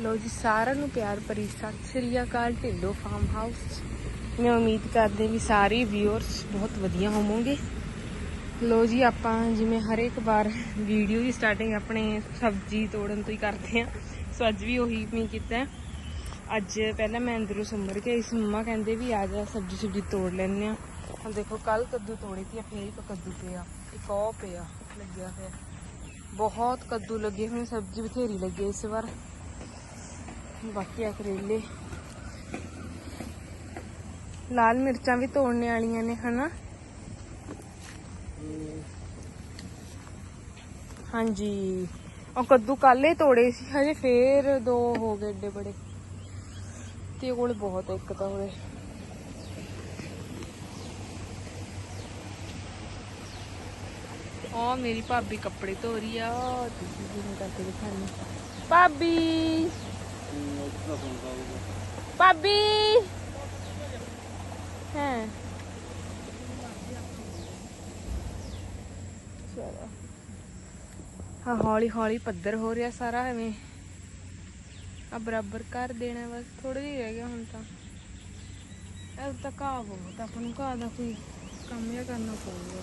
ਲੋ ਜੀ, ਸਾਰਿਆਂ ਨੂੰ ਪਿਆਰ ਭਰੀ ਸਤਿ ਸ੍ਰੀ ਅਕਾਲ, ਢਿੱਲੋ ਫਾਰਮ ਹਾਊਸ ਮੈਂ ਉਮੀਦ ਕਰਦੇ ਵੀ ਸਾਰੇ ਵਿਊਅਰਸ ਬਹੁਤ ਵਧੀਆ ਹੋਵੋਗੇ। ਲੋ ਜੀ, ਆਪਾਂ ਜਿਵੇਂ ਹਰੇਕ ਵਾਰ ਵੀਡੀਓ ਦੀ ਸਟਾਰਟਿੰਗ ਆਪਣੇ ਸਬਜ਼ੀ ਤੋੜਨ ਤੋਂ ਹੀ ਕਰਦੇ ਆ ਸੋ ਅੱਜ ਵੀ ਉਹੀ ਮੈਂ ਕੀਤਾ ਅੱਜ ਪਹਿਲਾਂ ਮੈਂ ਅੰਦਰੋਂ ਸੰਭਰ ਕੇ ਆਈ ਸੀ, ਮੰਮਾ ਕਹਿੰਦੇ ਵੀ ਆ ਜਾ, ਸਬਜ਼ੀ ਸੁਬਜ਼ੀ ਤੋੜ ਲੈਣੇ ਆ ਹੁਣ ਦੇਖੋ ਕੱਲ ਕੱਦੂ ਤੋੜੇ ਸੀ ਫੇਰ ਇੱਕ ਕੱਦੂ ਪਿਆ, ਇੱਕ ਉਹ ਪਿਆ, ਲੱਗਿਆ ਹੋਇਆ। ਬਹੁਤ ਕੱਦੂ ਲੱਗੇ ਹੋਏ ਸਬਜ਼ੀ ਬਥੇਰੀ ਲੱਗੀ ਇਸ ਵਾਰ। ਬਾਕੀ ਆ ਕਰੇਲੇ। ਲਾਲ ਮਿਰਚਾਂ ਵੀ ਤੋੜਨੇ ਵਾਲੀਆਂ ਨੇ ਹਨਾ? ਹਾਂਜੀ। ਉਹ ਕੱਦੂ ਕਾਲੇ ਤੋੜੇ ਸੀ ਹਜੇ ਫੇਰ ਦੋ ਹੋ ਗਏ ਏਡੇ ਬੜੇ। ਤੇ ਕੋਲ ਬਹੁਤ ਇੱਕ ਤਾਂ ਉਹਦੇ ਆ ਮੇਰੀ ਭਾਬੀ ਕੱਪੜੇ ਧੋ ਰਹੀ ਆ। ਤੁਸੀਂ ਜਿਵੇਂ ਕਰਕੇ ਦਿਖਾਣੀ ਭਾਬੀ! ਭਾਬੀ। ਹੈ। ਚਲੋ ਹਾਂ ਹੌਲੀ ਹੌਲੀ ਪੱਧਰ ਹੋ ਰਿਹਾ ਸਾਰਾ ਐਵੇਂ। ਆ ਬਰਾਬਰ ਕਰ ਦੇਣਾ ਬਸ ਥੋੜਾ ਜਿਹਾ ਰਹਿ ਗਿਆ ਹੁਣ ਤਾਂ। ਇਹ ਤਾਂ ਘਾਹ ਬਹੁਤ ਆ, ਆਪਾਂ ਨੂੰ ਘਾਹ ਦਾ ਕੋਈ ਕੰਮ ਜਿਹਾ ਕਰਨਾ ਪਊਗਾ।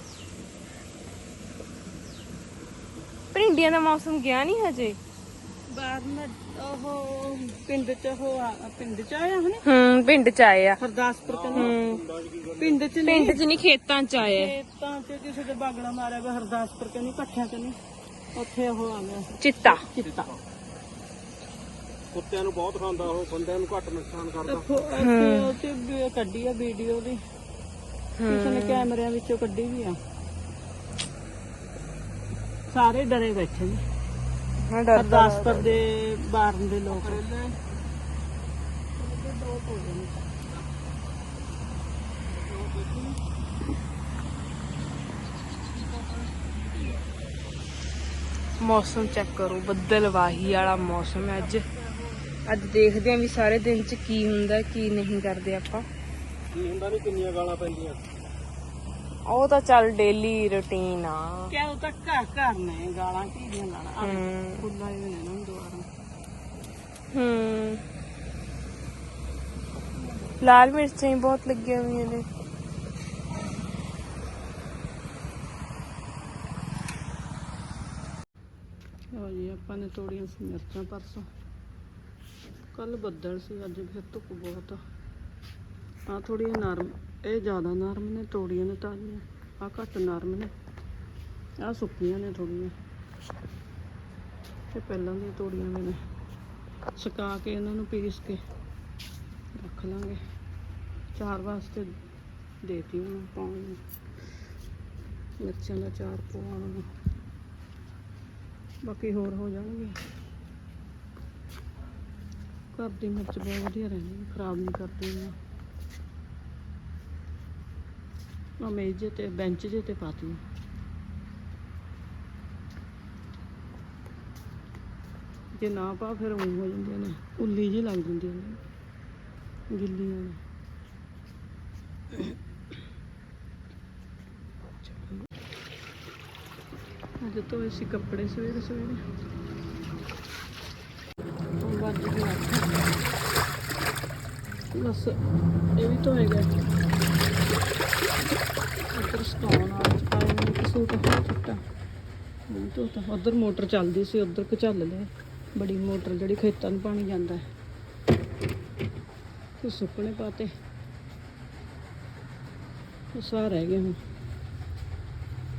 ਭਿੰਡੀਆਂ ਦਾ ਮੌਸਮ ਗਿਆ ਨਹੀਂ ਹਜੇ। ਬਾਹਰ ਉਹ ਪਿੰਡ ਚ ਉਹ ਆ ਪਿੰਡ ਚ ਆਇਆ ਹਨੇ ਹੂੰ ਪਿੰਡ ਚ ਆਏ ਆ। ਹਰਦਾਸਪੁਰ ਕਹਿੰਦੇ ਹੂੰ। ਪਿੰਡ ਚ ਨਹੀਂ? ਪਿੰਡ ਚ ਨਹੀਂ ਖੇਤਾਂ ਚ ਆਏ ਆ। ਖੇਤਾਂ ਚ ਕਿਸੇ ਦੇ ਬਾਗੜਾ ਮਾਰਿਆ ਵਾ ਹਰਦਾਸਪੁਰ ਕਹਿੰਦੇ ਇਕੱਠਿਆਂ ਚ ਨਹੀਂ। ਉੱਥੇ ਉਹ ਆ ਗਿਆ। ਚਿੱਟਾ। ਚਿੱਟਾ। ਕੁੱਤਿਆਂ ਨੂੰ ਬਹੁਤ ਖਾਂਦਾ ਉਹ ਬੰਦਿਆਂ ਨੂੰ ਘੱਟ ਨੁਕਸਾਨ ਕਰਦਾ। ਉੱਥੇ ਵੀ ਕੱਢੀ ਆ ਵੀਡੀਓ ਦੀ ਕਿਸੇ ਨੇ ਕੈਮਰਿਆਂ ਵਿੱਚੋਂ ਕੱਢੀ ਵੀ ਆ। ਸਾਰੇ ਡਰੇ ਬੈਠੇ ਨੇ। ਮੈਂ ਡਰਦਾ ਹਰਦਾਸਪੁਰ ਦੇ ਬਾਰਨ ਦੇ ਲੋਕ ਮੌਸਮ ਚੈੱਕ ਕਰੋ ਬੱਦਲ ਵਾਹੀ ਵਾਲਾ ਮੌਸਮ ਹੈ ਅੱਜ। ਅੱਜ ਦੇਖਦੇ ਆਂ ਵੀ ਸਾਰੇ ਦਿਨ ਚ ਕੀ ਹੁੰਦਾ ਕੀ ਨਹੀਂ ਕਰਦੇ ਆਪਾਂ। ਕੀ ਹੁੰਦਾ ਨਹੀਂ ਕਿੰਨੀਆਂ ਗਾਲਾਂ ਪੈਂਦੀਆਂ? ਉਹ ਤਾਂ ਚੱਲ ਡੇਲੀ ਰੁਟੀਨ ਆ। ਕਿਆ ਉਹ ਤਾਂ ਘਰ ਘਰ ਨੇ ਗਾਲਾਂ ਕੀੜੀਆਂ ਲਾਣਾ ਹੂੰ। ਫੁੱਲਾਂ ਹੀ ਨੇ ਨਾ ਦੁਆਰਾ। ਹੂੰ। ਲਾਲ ਮਿਰਚਾਂ ਹੀ ਬਹੁਤ ਲੱਗੀਆਂ ਹੋਈਆਂ ਨੇ। ਲਓ ਜੀ ਆਪਾਂ ਨੇ ਤੋੜੀਆਂ ਸੀ ਮਿਰਚਾਂ ਪਰਸੋਂ। ਕੱਲ ਬੱਦਲ ਸੀ ਅੱਜ ਫਿਰ ਧੁੱਪ ਬਹੁਤ ਆ। ਆ ਥੋੜੀਆਂ ਨਰਮ ਇਹ ਜ਼ਿਆਦਾ ਨਰਮ ਨੇ ਤੋੜੀਆਂ ਨੇ ਤਾਜ਼ੀਆਂ। ਆ ਘੱਟ ਨਰਮ ਨੇ। ਆ ਸੁੱਕੀਆਂ ਨੇ ਥੋੜੀਆਂ ਇਹ ਪਹਿਲਾਂ ਦੀਆਂ ਤੋੜੀਆਂ ਵੀ ਨੇ। ਸੁਕਾ ਕੇ ਇਹਨਾਂ ਨੂੰ ਪੀਸ ਕੇ ਰੱਖ ਲਾਂਗੇ। ਚਾਰ ਵਾਸਤੇ ਦੇਤੀ ਉਹਨੂੰ ਪਾਉਣ ਨੂੰ। ਮਿਰਚਾਂ ਦਾ ਚਾਰ ਪਾਉਣ ਨੂੰ ਬਾਕੀ ਹੋਰ ਹੋ ਜਾਣਗੇ। ਘਰ ਦੀ ਮਿਰਚ ਬਹੁਤ ਵਧੀਆ ਰਹਿੰਦੀ, ਖਰਾਬ ਨਹੀਂ ਕਰਦੀ ਇਹਨਾਂ। ਆ ਮੇਜ਼ ਜਿਹੇ ਤੇ, ਬੈਂਚ ਜੇ ਤੇ ਪਾਤੀ। ਜੇ ਨਾ ਪਾ ਫਿਰ ਉਹ ਹੋ ਜਾਂਦੀਆਂ ਨੇ, ਉੱਲੀ ਜਿਹੀ ਲੱਗ ਜਾਂਦੀਆਂ ਨੇ, ਗਿੱਲੀਆਂ ਨੇ। ਅੱਜ ਤੋਂ ਅਸੀਂ ਕੱਪੜੇ ਸਵੇਰੇ ਸਵੇਰੇ। ਹੁਣ ਵੱਜ ਗਏ ਬਸ, ਇਹ ਵੀ ਧੋਏ ਗਏ। ਉੱਧਰ ਸਟੋਨ ਆ ਪਾਏ ਸੂਟ ਹੋਰ ਚਿੱਟਾ। ਉਹ ਧੋਤਾ ਉੱਧਰ ਮੋਟਰ ਚੱਲਦੀ ਸੀ, ਉੱਧਰ ਕਚੱਲ ਲਿਆ। ਬੜੀ ਮੋਟਰ, ਜਿਹੜੀ ਖੇਤਾਂ ਨੂੰ ਪਾਣੀ ਜਾਂਦਾ ਹੈ। ਤੇ ਸੁੱਕਣੇ ਪਾਤੇ। ਉਹ ਸਾਰ ਰਹਿ ਗਏ ਹੁਣ।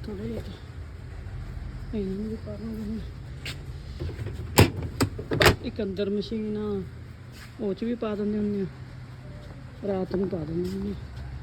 ਥੋੜੇ ਜਿਹੇ ਤਾਂ। ਵੀ ਕਰਾਂਗੇ ਹੁਣ। ਇੱਕ ਅੰਦਰ ਮਸ਼ੀਨ ਆ, ਉਹ ਚ ਵੀ ਪਾ ਦਿੰਦੇ ਹੁੰਦੇ ਆ। ਰਾਤ ਨੂੰ ਪਾ ਦਿੰਦੇ ਹੁੰਦੇ ਆ।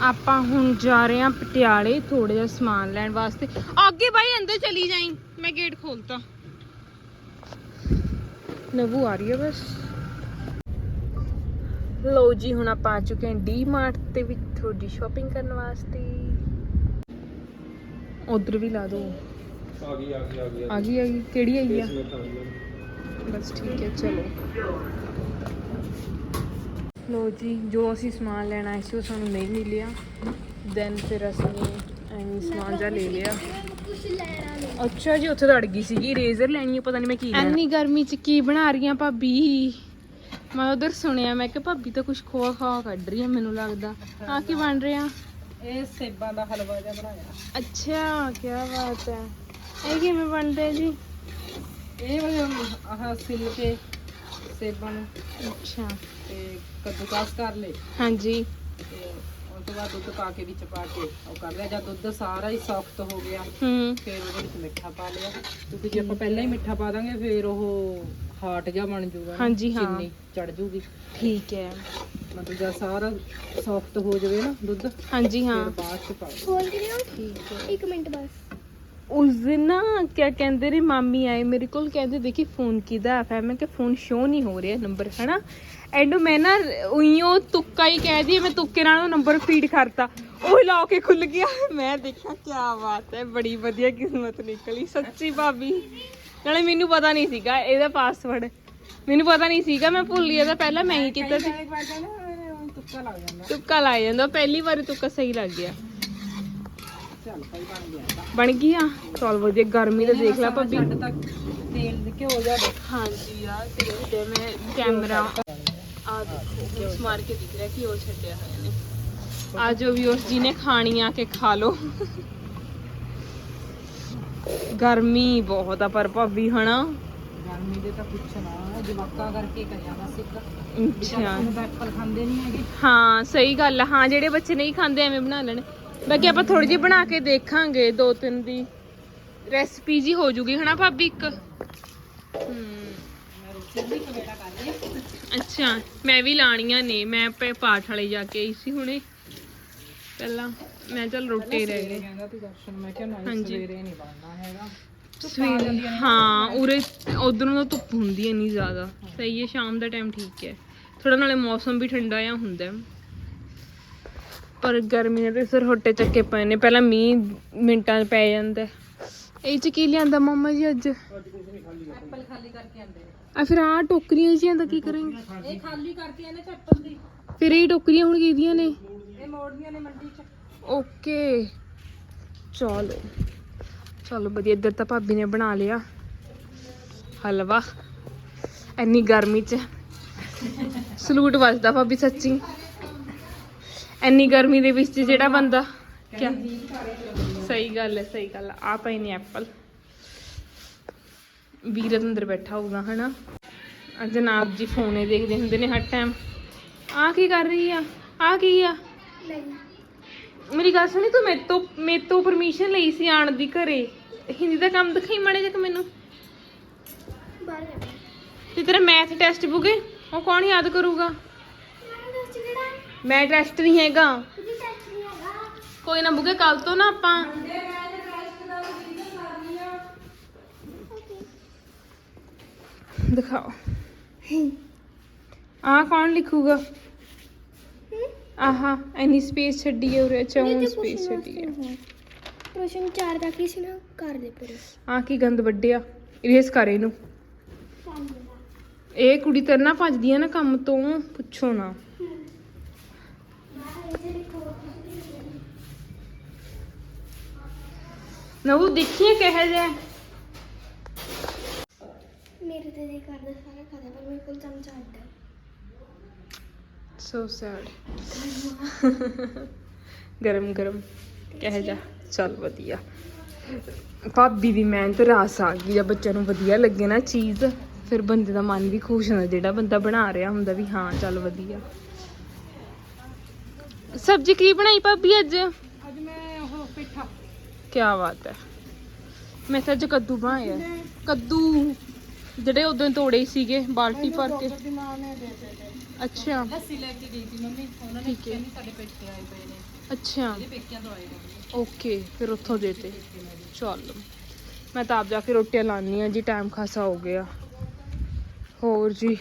ਆਪਾਂ ਹੁਣ ਜਾ ਰਹੇ ਹਾਂ ਪਟਿਆਲੇ ਥੋੜਾ ਜਿਹਾ ਸਮਾਨ ਲੈਣ ਵਾਸਤੇ। ਅੱਗੇ ਬਾਈ ਅੰਦਰ ਚਲੀ ਜਾਈ। ਮੈਂ ਗੇਟ ਖੋਲਤਾ। ਨਵੂ ਆ ਰਹੀ ਹੈ ਬਸ। ਲੋ ਜੀ ਹੁਣ ਆਪਾਂ ਆ ਚੁੱਕੇ ਹਾਂ ਡੀ ਮਾਰਟ ਤੇ ਵਿੱਚ ਥੋੜੀ ਸ਼ਾਪਿੰਗ ਕਰਨ ਵਾਸਤੇ। ਉਧਰ ਵੀ ਲਾ ਦੋ ਆ ਗਈ ਆ ਗਈ ਆ ਗਈ ਆ ਗਈ। ਕਿਹੜੀ ਆਈ ਆ। ਬਸ ਠੀਕ ਹੈ ਚਲੋ। ਲੋ ਜੀ ਜੋ ਅਸੀਂ ਸਮਾਨ ਲੈਣਾ ਸੀ ਉਹ ਸਾਨੂੰ ਨਹੀਂ ਮਿਲਿਆ। ਦੈਨ ਫਿਰ ਅਸੀਂ ਐਵੇਂ ਸਮਾਨ ਜਾ ਲੈ ਲਿਆ। ਅੱਛਾ ਜੀ ਉੱਥੇ ਤਾਂ ਅੜ ਗਈ ਸੀਗੀ ਰੇਜ਼ਰ ਲੈਣੀ ਹੈ ਪਤਾ ਨਹੀਂ ਮੈਂ ਕੀ ਲੈਣਾ। ਐਨੀ ਗਰਮੀ 'ਚ ਕੀ ਬਣਾ ਰਹੀਆਂ ਭਾਬੀ? ਮੈਂ ਉਧਰ ਸੁਣਿਆ ਮੈਂ ਕਿ ਭਾਬੀ ਤਾਂ ਕੁਝ ਖੋਆ ਖਵਾ ਕੱਢ ਰਹੀ ਹੈ ਮੈਨੂੰ ਲੱਗਦਾ। ਆ ਕੀ ਬਣ ਰਿਹਾ? ਇਹ ਸੇਬਾਂ ਦਾ ਹਲਵਾ ਜਿਹਾ ਬਣਾਇਆ। ਅੱਛਾ ਕੀ ਬਾਤ ਹੈ। ਇਹ ਕਿਵੇਂ ਬਣਦਾ ਜੀ? ਇਹ ਵਾਲੇ ਆਹ ਸਿੱਲ ਕੇ ਸੇਬਾਂ ਨੂੰ। ਅੱਛਾ। ਤੇ ਕੱਦੂਕਾਸ ਕਰ ਲਏ। ਹਾਂਜੀ। ਤੇ ਉਸ ਤੋਂ ਬਾਅਦ ਦੁੱਧ ਪਾ ਕੇ ਵਿੱਚ ਪਾ ਕੇ ਉਹ ਕਰ ਲਿਆ। ਜਦ ਦੁੱਧ ਸਾਰਾ ਹੀ ਸੌਫਟ ਹੋ ਗਿਆ ਹੂੰ। ਫਿਰ ਉਹਦੇ ਵਿੱਚ ਮਿੱਠਾ ਪਾ ਲਿਆ। ਕਿਉਂਕਿ ਜੇ ਆਪਾਂ ਪਹਿਲਾਂ ਹੀ ਮਿੱਠਾ ਪਾ ਦਾਂਗੇ ਫਿਰ ਉਹ ਹਾਟ ਜਿਹਾ ਬਣ ਜਾਊਗਾ ਹਾਂਜੀ, ਹਾਂ। ਚੀਨੀ ਚੜ ਜੂਗੀ। ਠੀਕ ਹੈ। ਮਤਲਬ ਜਦ ਸਾਰਾ ਸੌਫਟ ਹੋ ਜਾਵੇ ਨਾ ਦੁੱਧ ਹਾਂਜੀ ਹਾਂ। ਫਿਰ ਬਾਅਦ ਚ ਪਾ ਦਿਓ। ਖੋਲ ਕੇ ਲਿਆਓ। ਠੀਕ ਹੈ। ਇੱਕ ਮਿੰਟ ਬਸ। ਉਸ ਦਿਨ ਨਾ ਕਿਆ ਕਹਿੰਦੇ ਨੇ ਮਾਮੀ ਆਏ ਮੇਰੇ ਕੋਲ ਕਹਿੰਦੇ ਦੇਖੀ ਫੋਨ ਕਿਹਦਾ ਹੈ ਮੈਂ ਕਿ ਫੋਨ ਸ਼ੋ ਨਹੀਂ ਹੋ ਰਿਹਾ ਨੰਬਰ ਹੈਨਾ? ਐਂਡ ਮੈਂ ਨਾ ਉਈਓ ਤੁੱਕਾ ਹੀ ਕਹਿ ਦੀ ਮੈਂ ਤੁੱਕੇ ਨਾਲ ਉਹ ਨੰਬਰ ਫੀਡ ਕਰਤਾ। ਉਹ ਲਾ ਕੇ ਖੁੱਲ ਗਿਆ। ਮੈਂ ਦੇਖਿਆ ਕੀ ਬਾਤ ਹੈ ਬੜੀ ਵਧੀਆ ਕਿਸਮਤ ਨਿਕਲੀ ਸੱਚੀ ਭਾਬੀ। ਨਾਲੇ ਮੈਨੂੰ ਪਤਾ ਨਹੀਂ ਸੀਗਾ ਇਹਦਾ ਪਾਸਵਰਡ ਮੈਨੂੰ ਪਤਾ ਨਹੀਂ ਸੀਗਾ ਮੈਂ ਭੁੱਲ ਗਿਆ ਤਾਂ ਪਹਿਲਾਂ ਮੈਂ ਹੀ ਕੀਤਾ ਸੀ। ਉਹ ਤੁੱਕਾ ਲੱਗ ਜਾਂਦਾ। ਤੁੱਕਾ ਲਾ ਜਾਂਦਾ ਪਹਿਲੀ ਵਾਰੀ ਤੁੱਕਾ ਸਹੀ ਲੱਗ ਗਿਆ। ਬਣ ਗਈ ਆ? ਚਲ ਵਧੀਆ ਗਰਮੀ ਤਾਂ ਦੇਖ ਲੈ ਭਾਬੀ। ਛੱਡ ਤੱਕ ਤੇਲ ਦੇ ਘਿਓ ਜਾਵੇ ਹਾਂਜੀ। ਯਾਰ ਤੇ ਮੈਂ ਕੈਮਰਾ। ਆ ਦੇਖੋ ਉਸ ਮਾਰ ਕੇ ਦਿਖ ਰਿਹਾ ਕਿ ਉਹ ਛੱਡਿਆ ਹੋਇਆ ਨੇ ਆ ਜੋ ਵੀ ਉਸ ਜੀ ਨੇ ਖਾਣੀ ਆ ਕੇ ਖਾ ਲੋ। ਗਰਮੀ ਬਹੁਤ ਆ ਪਰ ਭਾਬੀ ਹਨਾ? ਗਰਮੀ ਦੇ ਤਾਂ ਪੁੱਛਣਾ ਜਵਾਕਾਂ ਕਰਕੇ ਕਰਿਆ ਬਸ ਇੱਕ। ਅੱਛਾ। ਐਪਲ ਖਾਂਦੇ ਨਹੀਂ ਹੈਗੇ। ਹਾਂ ਸਹੀ ਗੱਲ ਆ। ਹਾਂ ਜਿਹੜੇ ਬੱਚੇ ਨਹੀਂ ਖਾਂਦੇ ਐਵੇਂ ਬਣਾ ਲੈਣ। ਬਾਕੀ ਆਪਾਂ ਥੋੜੀ ਜਿਹੀ ਬਣਾ ਕੇ ਦੇਖਾਂਗੇ ਦੋ ਤਿੰਨ ਦੀ। ਰੈਸਪੀ ਜੀ ਹੋ ਜੂਗੀ ਹਨਾ ਭਾਬੀ ਇੱਕ? ਅੱਛਾ ਮੈਂ ਵੀ ਲਾਣੀਆਂ ਨੇ ਮੈਂ ਆਪੇ ਪਾਠ ਵਾਲੇ ਜਾ ਕੇ ਆਈ ਸੀ ਹੁਣੇ। ਪਹਿਲਾਂ ਮੈਂ ਚੱਲ ਰੋਟੀ ਰਹਿ ਗਏ ਕਹਿੰਦਾ ਤੂੰ ਦਰਸ਼ਨ ਮੈਂ ਕਿਹਾ ਨਹੀਂ ਹਾਂਜੀ। ਸਵੇਰੇ ਨਹੀਂ ਬਣਨਾ ਹੈਗਾ। ਸਵੇਰੇ ਹਾਂ ਉਰੇ ਉਧਰੋਂ ਤਾਂ ਧੁੱਪ ਹੁੰਦੀ ਹੈ ਨਹੀਂ ਜ਼ਿਆਦਾ। ਸਹੀ ਹੈ ਸ਼ਾਮ ਦਾ ਟਾਈਮ ਠੀਕ ਹੈ। ਥੋੜਾ ਨਾਲੇ ਮੌਸਮ ਵੀ ਠੰਡਾ ਆ ਹੁੰਦਾ ਹੈ। ਪਰ ਗਰਮੀ ਨੇ ਤੇ ਸਿਰ ਹੋਟੇ ਚੱਕੇ ਪਏ ਨੇ ਪਹਿਲਾਂ ਮੀਂਹ ਮਿੰਟਾਂ 'ਚ ਪੈ ਜਾਂਦਾ। ਇਹ ਚ ਕੀ ਲਿਆਂਦਾ ਮੰਮਾ ਜੀ ਅੱਜ? ਐਪਲ ਖਾਲੀ ਕਰਕੇ ਆਂਦੇ ਨੇ ਆ ਫਿਰ ਆ ਟੋਕਰੀਆਂ ਜੀਆਂ ਦਾ ਕੀ ਕਰਾਂਗੇ? ਇਹ ਖਾਲੀ ਕਰਕੇ ਇਹਨੇ ਚੱਪਲ ਦੀ। ਫਿਰ ਇਹ ਟੋਕਰੀਆਂ ਹੁਣ ਕਿਹਦੀਆਂ ਨੇ? ਇਹ ਮੋੜਦੀਆਂ ਨੇ ਮੰਡੀ ਚ। ਓਕੇ। ਚਲੋ। ਚਲੋ ਵਧੀਆ ਇੱਧਰ ਤਾਂ ਭਾਬੀ ਨੇ ਬਣਾ ਲਿਆ ਹਲਵਾ। ਇੰਨੀ ਗਰਮੀ 'ਚ। ਸਲੂਟ ਵੱਜਦਾ ਭਾਬੀ ਸੱਚੀ। ਇੰਨੀ ਗਰਮੀ ਦੇ ਵਿੱਚ ਜਿਹੜਾ ਬੰਦਾ ਕਿਆ? ਸਹੀ ਗੱਲ ਹੈ ਸਹੀ ਗੱਲ ਆ। ਪਏ ਨੇ ਐਪਲ ਵੀਰਤ ਅੰਦਰ ਬੈਠਾ ਹੋਊਗਾ ਹਨਾ? ਜਨਾਬ ਜੀ ਫੋਨੇ ਦੇਖਦੇ ਹੁੰਦੇ ਨੇ ਹਰ ਟਾਈਮ ਆ ਕੀ ਕਰ ਰਹੀ ਆ? ਆ ਕੀ ਆ? ਮੇਰੀ ਗੱਲ ਸੁਣੀ ਤੂੰ ਮੇਰੇ ਤੋਂ ਮੇਰੇ ਤੋਂ ਪਰਮਿਸ਼ਨ ਲਈ ਸੀ ਆਣ ਦੀ ਘਰੇ। ਹਿੰਦੀ ਦਾ ਕੰਮ ਦਿਖਾਈ ਮਾੜੇ ਜਿਹਾ ਮੈਨੂੰ? ਤੇ ਤੇਰਾ ਮੈਥ ਟੈਸਟ ਹੈ ਉਹ ਕੌਣ ਯਾਦ ਕਰੂਗਾ? ਮੈਂ ਟੈਸਟ ਨਹੀਂ ਹੈਗਾ। ਟੈਸਟ ਨਹੀਂ ਹੈਗਾ। ਕੋਈ ਨਾ ਬੁੱਕੇ ਕੱਲ ਤੋਂ ਨਾ ਆਪਾਂ ਦਿਖਾਓ। ਆ ਕੌਣ ਲਿਖੂਗਾ? ਆਹਾ ਐਨੀ ਸਪੇਸ ਛੱਡੀ ਹੈ ਉਰੇ ਚੌਂ ਸਪੇਸ ਛੱਡੀ ਹੈ। ਪ੍ਰਸ਼ਨ 4 ਤੱਕ ਹੀ ਸੀ ਨਾ ਕਰ ਦੇ ਪੂਰੇ। ਆ ਕੀ ਗੰਦ ਵੱਡਿਆ ਇਰੇਸ ਕਰ ਇਹਨੂੰ। ਦਾ ਇਹ ਕੁੜੀ ਤੇਰੇ ਨਾਲ ਭੱਜਦੀ ਆ ਨਾ ਕੰਮ ਤੋਂ ਪੁੱਛੋ ਨਾ। ਬਾਹਰ ਇਹ ਦੇਖੋ ਨਾ ਉਹ ਦੇਖੀਏ ਕਿਹੋ ਜਿਹਾ? ਮੇਰੇ ਤੇ ਦੇ ਕਰਦਾ ਸਾਰਾ ਖਾਦਾ ਪਰ ਮੇਰੇ ਕੋਲ ਚਮਚਾ ਅੱਡਾ ਸੋ ਸੈਡ ਗਰਮ ਗਰਮ ਕਿਹੋ ਜਿਹਾ? ਚੱਲ ਵਧੀਆ। ਭਾਬੀ ਦੀ ਮਿਹਨਤ ਰਾਸ ਆ ਗਈ ਜਾਂ ਬੱਚਿਆਂ ਨੂੰ ਵਧੀਆ ਲੱਗੇ ਨਾ ਚੀਜ਼। ਫਿਰ ਬੰਦੇ ਦਾ ਮਨ ਵੀ ਖੁਸ਼ ਹੁੰਦਾ ਜਿਹੜਾ ਬੰਦਾ ਬਣਾ ਰਿਹਾ ਹੁੰਦਾ ਵੀ ਹਾਂ ਚੱਲ ਵਧੀਆ। ਸਬਜ਼ੀ ਕੀ ਬਣਾਈ ਭਾਬੀ ਅੱਜ? ਅੱਜ ਮੈਂ ਉਹ ਪਿੱਠਾ। ਕੀ ਬਾਤ ਹੈ। ਮੈਂ ਤਾਂ ਅੱਜ ਕੱਦੂ ਬਣਾਇਆ ਕੱਦੂ ਜਿਹੜੇ ਉਦੋਂ ਤੋੜੇ ਸੀਗੇ ਬਾਲਟੀ ਭਰ ਕੇ। ਦੀ ਮਾਂ ਨੇ ਦੇ ਦਿੱਤੇ ਅੱਛਾ। ਲੱਸੀ ਲੈ ਕੇ ਗਈ ਸੀ ਮੰਮੀ। ਉਹਨਾਂ ਨੇ ਠੀਕ ਹੈ। ਕਹਿੰਦੀ ਸਾਡੇ ਪੇਕੇ ਆਏ ਪਏ ਨੇ। ਅੱਛਾ। ਇਹਦੇ ਪੇਕਿਆਂ ਤੋਂ ਆਏ ਨੇ। ਓਕੇ ਫਿਰ ਉੱਥੋਂ ਦੇਤੇ। ਚਲ। ਮੈਂ ਤਾਂ ਆਪ ਜਾ ਕੇ ਰੋਟੀਆਂ ਲਾਣੀ ਆ ਜੀ ਟਾਈਮ ਖਾਸਾ ਹੋ ਗਿਆ। ਹੋਰ ਜੀ।